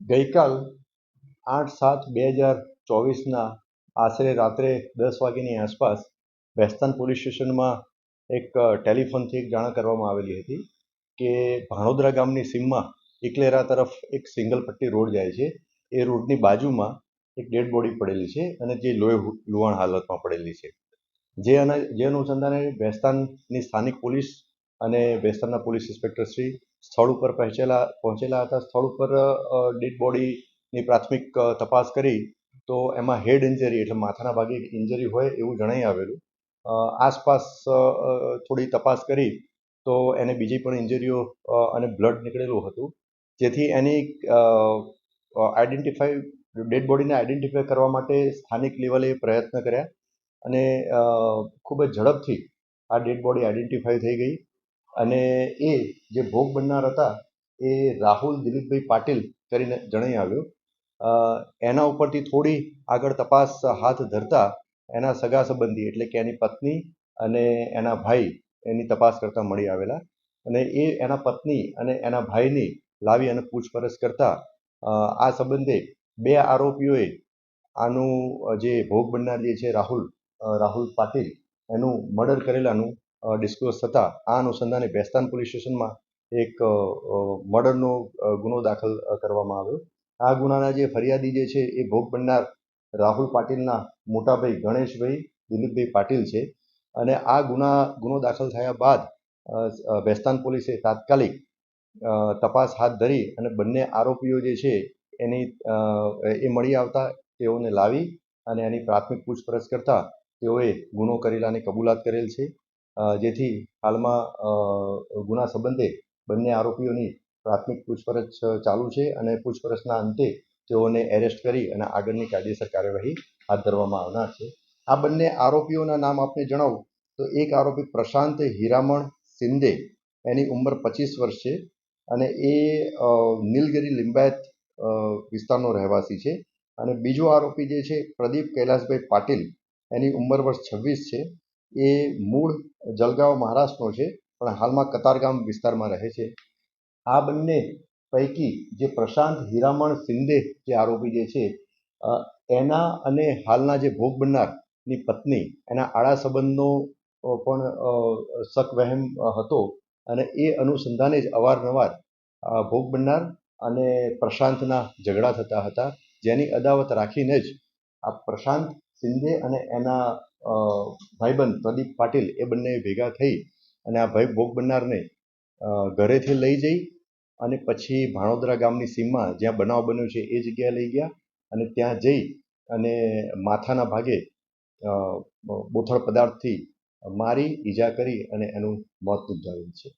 ગઈકાલ આઠ સાત બે હજાર ચોવીસના આશરે રાત્રે દસ વાગ્યાની આસપાસ વેસ્તાન પોલીસ સ્ટેશનમાં એક ટેલિફોનથી એક જાણ કરવામાં આવેલી હતી કે ભાણોદરા ગામની સીમમાં ઇકલેરા તરફ એક સિંગલ પટ્ટી રોડ જાય છે. એ રોડની બાજુમાં એક ડેડ બોડી પડેલી છે અને જે લોહી લુહાણ હાલતમાં પડેલી છે. જે અને, જે અનુસંધાને ભેસ્તાનની સ્થાનિક પોલીસ અને ભેસ્તાનના પોલીસ ઇન્સ્પેક્ટર શ્રી સ્થળ ઉપર પહોંચેલા પહોંચેલા હતા. સ્થળ ઉપર ડેડ બોડીની પ્રાથમિક તપાસ કરી તો એમાં હેડ ઇન્જરી એટલે માથાના ભાગે ઇન્જરી હોય એવું જણાઈ આવેલું. આસપાસ થોડી તપાસ કરી તો એને બીજી પણ ઇન્જરીઓ અને બ્લડ નીકળેલું હતું. જેથી એની આઈડેન્ટિફાઈ ડેડ બોડીને આઈડેન્ટિફાઈ કરવા માટે સ્થાનિક લેવલે પ્રયત્ન કર્યા અને ખૂબ જ ઝડપથી આ ડેડ બોડી આઈડેન્ટિફાઈ થઈ ગઈ. અને એ જે ભોગ બનનાર હતા, એ રાહુલ દિલીપભાઈ પાટીલ કરીને જણાઈ આવ્યું. એના ઉપરથી થોડી આગળ તપાસ હાથ ધરતા એના સગા સંબંધી, એટલે કે એની પત્ની અને એના ભાઈ, એની તપાસ કરતા મળી આવેલા. અને એ એના પત્ની અને એના ભાઈની લાવી અને પૂછપરછ કરતા આ સંબંધે બે આરોપીઓએ આનું જે ભોગ બનનાર જે છે રાહુલ રાહુલ પાટીલ, એનું મર્ડર કરેલાનું ડિસ્ક્લોઝ થતાં, આ અનુસંધાને ભેસ્તાન પોલીસ સ્ટેશનમાં એક મર્ડરનો ગુનો દાખલ કરવામાં આવ્યો. આ ગુનાના જે ફરિયાદી જે છે, એ ભોગ બનનાર રાહુલ પાટીલના મોટાભાઈ ગણેશભાઈ દિલીપભાઈ પાટીલ છે. અને આ ગુના, ગુનો દાખલ થયા બાદ ભેસ્તાન પોલીસે તાત્કાલિક તપાસ હાથ ધરી અને બંને આરોપીઓ જે છે, એની એ મળી આવતા તેઓને લાવી અને એની પ્રાથમિક પૂછપરછ કરતા તેઓએ ગુનો કરેલાની કબૂલાત કરેલ છે. જેથી હાલમાં ગુના સંબંધે બંને આરોપીઓની પ્રાથમિક પૂછપરછ ચાલુ છે અને પૂછપરછના અંતે તેઓને એરેસ્ટ કરી અને આગળની કાયદેસર કાર્યવાહી હાથ ધરવામાં આવનાર છે. આ બંને આરોપીઓના નામ આપને જણાવું તો એક આરોપી પ્રશાંત હીરામણ શિંદે એની ઉંમર પચીસ વર્ષ છે અને એ નીલગિરી લિંબાયત વિસ્તારનો રહેવાસી છે. અને બીજો આરોપી જે છે પ્રદીપ કૈલાસભાઈ પાટીલ, એની ઉંમર વર્ષ છવ્વીસ છે. એ મૂળ જલગાંવ મહારાષ્ટ્રનો છે પણ હાલમાં કતારગામ વિસ્તારમાં રહે છે. આ બંને પૈકી જે પ્રશાંત હીરામણ શિંદે જે આરોપી જે છે એના અને હાલના જે ભોગ બનનારની પત્ની એના આડા સંબંધનો પણ અ, શક વહેમ અ, હતો અને એ અનુસંધાને જ અવારનવાર ભોગ બનનાર અને પ્રશાંતના ઝઘડા થતા હતા. જેની અદાવત રાખીને જ આ પ્રશાંત શિંદે અને એના ભાઈબંધ પ્રદીપ પાટીલ એ બંને ભેગા થઈ અને આ ભાઈ ભોગ બનનારને ઘરેથી લઈ જઈ અને પછી ભાણોદરા ગામની સીમમાં જ્યાં બનાવ બન્યો છે એ જગ્યાએ લઈ ગયા અને ત્યાં જઈ અને માથાના ભાગે બોથળ પદાર્થથી મારી, ઈજા કરી અને એનું મોત નિપજાવેલ છે.